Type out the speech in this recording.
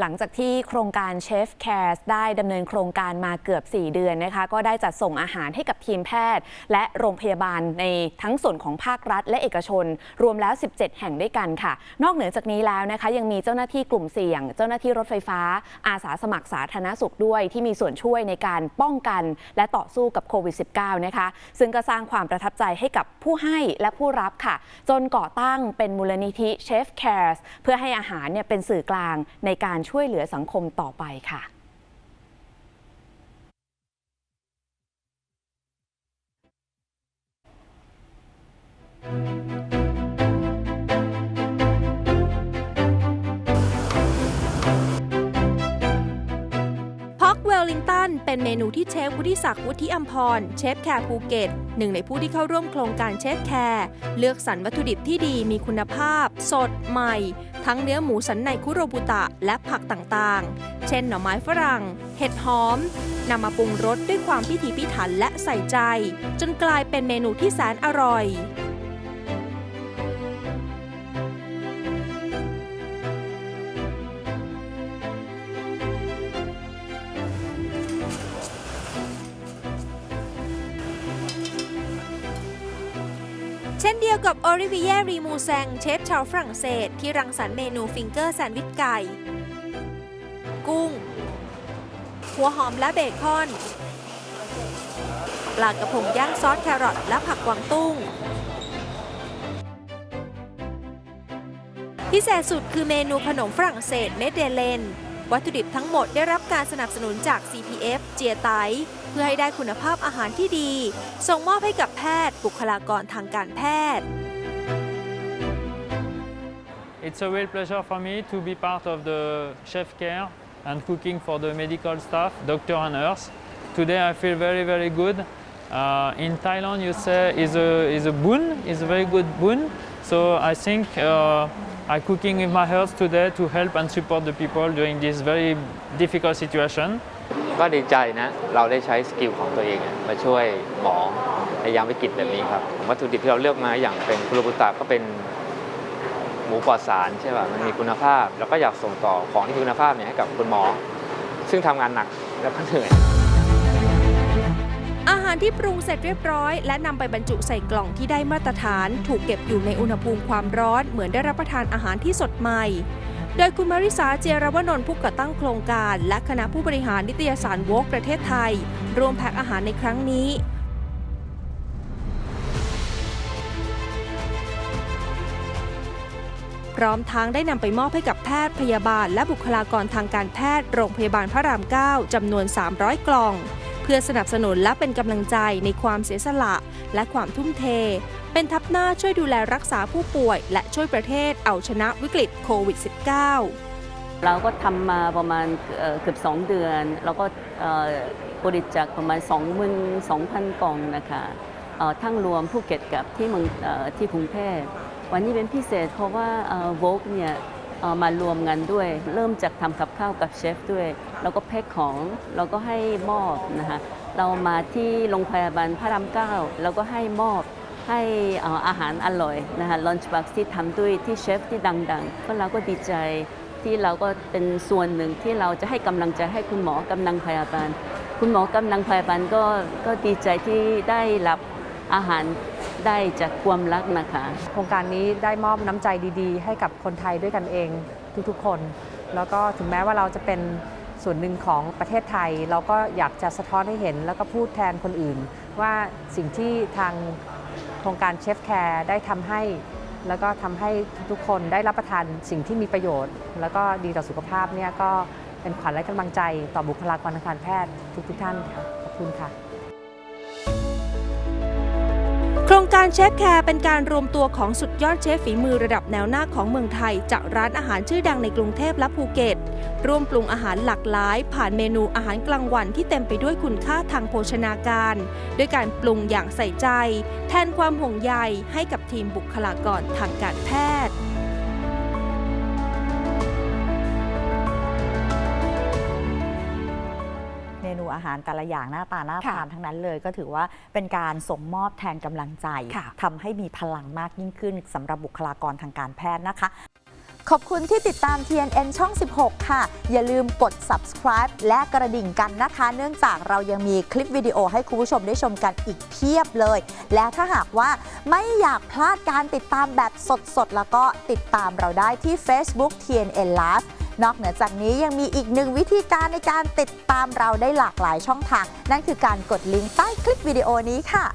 หลังจากที่โครงการ Chef Cares ได้ดำเนินโครงการมาเกือบ 4 เดือนนะคะ ก็ได้จัดส่งอาหารให้กับทีมแพทย์ และโรงพยาบาลในทั้งส่วนของภาครัฐ และเอกชน รวมแล้ว 17 แห่งด้วยกันค่ะ นอกเหนือจากนี้แล้วนะคะ ยังมีเจ้าหน้าที่กลุ่มเสี่ยง เจ้าหน้าที่รถไฟฟ้า อาสาสมัครสาธารณสุขด้วย ที่มีส่วนช่วยในการป้องกัน และต่อสู้กับโควิด -19 นะคะ ซึ่งก็สร้างความประทับใจให้กับผู้ให้และผู้รับค่ะ จนก่อตั้งเป็นมูลนิธิ Chef Cares เพื่อให้อาหารเนี่ยเป็นสื่อกลางในการช่วยเหลือสังคมต่อไปค่ะพอกเวลลิงตันเป็นเมนูที่เชฟวุฒิศักดิ์วุฒิอัมพร เชฟแคร์ภูเก็ตหนึ่งในผู้ที่เข้าร่วมโครงการเชฟแคร์เลือกสรรวัตถุดิบที่ดีมีคุณภาพ สดใหม่ ทั้งเนื้อหมูสันในคุโรบุตะและผักต่างๆ เช่นหน่อไม้ฝรั่ง เห็ดหอมนำมาปรุงรสด้วยความพิถีพิถันและใส่ใจ จนกลายเป็นเมนูที่แสนอร่อย ช่นเดียวกับโอริวิเยรีมูแซงเชฟชาวฝรั่งเศส ที่รังสรรค์เมนูฟิงเกอร์แซนด์วิชไก่ กุ้ง หัวหอมและเบคอน ปลากระพงย่างซอสแครอทและผักกวางตุ้ง พิเศษสุดคือเมนูขนมฝรั่งเศสเมดเดเลน วัตถุดิบทั้งหมดได้รับการสนับสนุนจาก CPF เจียไต พื่อให้ได้คุณภาพอาหารที่ดี ส่งมอบให้กับแพทย์ บุคลากรทางการแพทย์ It's a real pleasure for me to be part of the chef care and cooking for the medical staff, doctor and nurse. Today I feel very, very good. Uh, in Thailand, you say is a is a boon, is a very good boon. So I think uh, I cooking with my heart today to help and support the people during this very difficult situation. ก็ดีใจนะ เราได้ใช้สกิลของตัวเองมาช่วยหมอในยามวิกฤตแบบนี้ครับ วัตถุดิบที่เราเลือกมาอย่างเป็นคุโรบุตะก็เป็นหมูปลอดสารใช่ป่ะมันมีคุณภาพ แล้วก็อยากส่งต่อของที่มีคุณภาพเนี่ยให้กับคุณหมอ ซึ่งทำงานหนักแล้วก็เหนื่อยอาหารที่ปรุงเสร็จเรียบร้อย และนำไปบรรจุใส่กล่องที่ได้มาตรฐาน ถูกเก็บอยู่ในอุณหภูมิความร้อนเหมือนได้รับประทานอาหารที่สดใหม่ โดยคุณมาริสาเจรวนนท์ผู้ก่อตั้งโครงการ และคณะผู้บริหารนิตยสารโวกประเทศไทยร่วมแพ็คอาหารในครั้งนี้พร้อมทั้งได้นำไปมอบให้กับแพทย์พยาบาล และบุคลากรทางการแพทย์โรงพยาบาลพระราม 9จำนวน 300 กล่อง เพื่อสนับสนุนและเป็นกำลังใจในความเสียสละ และความทุ่มเท เป็นทัพหน้าช่วยดูแลรักษาผู้ป่วย และช่วยประเทศเอาชนะวิกฤตโควิด -19 เราก็ทำมาประมาณเอ่อเกือบ 2 เดือน แล้วก็บริจาคประมาณ 2 2 0 0 0 กล่องนะคะทั้งรวมภูเก็ตกับที่เมืองที่กรุงเทพวันนี้เป็นพิเศษเพราะว่าโวกเนี่ย มารวมกันด้วย เริ่มจากทำกับข้าวกับเชฟด้วยแล้วก็แพ็คของเราก็ให้มอบนะคะเรามาที่โรงพยาบาลพระรามเก้าเราก็ให้มอบให้เอ่ออาหารอร่อยนะคะลอนช์บักที่ทำด้วยที่เชฟที่ดังๆก็เราก็ดีใจที่เราก็เป็นส่วนหนึ่งที่เราจะให้กำลังใจให้คุณหมอกำลังพยาบาล คุณหมอกำลังพยาบาลก็ก็ดีใจที่ได้รับอาหาร ได้จากความรักนะคะ โครงการนี้ได้มอบน้ำใจดีๆ ให้กับคนไทยด้วยกันเองทุกๆคน แล้วก็ถึงแม้ว่าเราจะเป็นส่วนหนึ่งของประเทศไทย เราก็อยากจะสะท้อนให้เห็น แล้วก็พูดแทนคนอื่น ว่าสิ่งที่ทางโครงการเชฟแคร์ได้ทำให้ แล้วก็ทำให้ทุกๆคนได้รับประทานสิ่งที่มีประโยชน์ แล้วก็ดีต่อสุขภาพเนี่ยก็เป็นขวัญและกำลังใจต่อบุคลากรทางการแพทย์ทุกๆท่านค่ะขอบคุณค่ะ โครงการเชฟแคร์เป็นการรวมตัวของสุดยอดเชฟฝีมือระดับแนวหน้าของเมืองไทย จากร้านอาหารชื่อดังในกรุงเทพและภูเก็ต ร่วมปรุงอาหารหลากหลาย ผ่านเมนูอาหารกลางวันที่เต็มไปด้วยคุณค่าทางโภชนาการ ด้วยการปรุงอย่างใส่ใจ แทนความห่วงใยให้กับทีมบุคลากรทางการแพทย์ อาหารแต่ละอย่างหน้าตาน่าค่ะทานทั้งนั้นเลย ก็ถือว่าเป็นการส่งมอบแทนกำลังใจค่ะทำให้มีพลังมากยิ่งขึ้นสำหรับบุคลากรทางการแพทย์นะคะ ขอบคุณที่ติดตาม TNN ช่อง 16 ค่ะ อย่าลืมกด subscribe และกระดิ่งกันนะคะ เนื่องจากเรายังมีคลิปวิดีโอให้คุณผู้ชมได้ชมกันอีกเพียบเลย และถ้าหากว่าไม่อยากพลาดการติดตามแบบสดๆ แล้วก็ติดตามเราได้ที่ Facebook TNN Live นอกเหนือจากนี้ยังมีอีกหนึ่งวิธีการในการติดตามเราได้หลากหลายช่องทาง นั่นคือการกดลิงก์ใต้คลิปวิดีโอนี้ค่ะ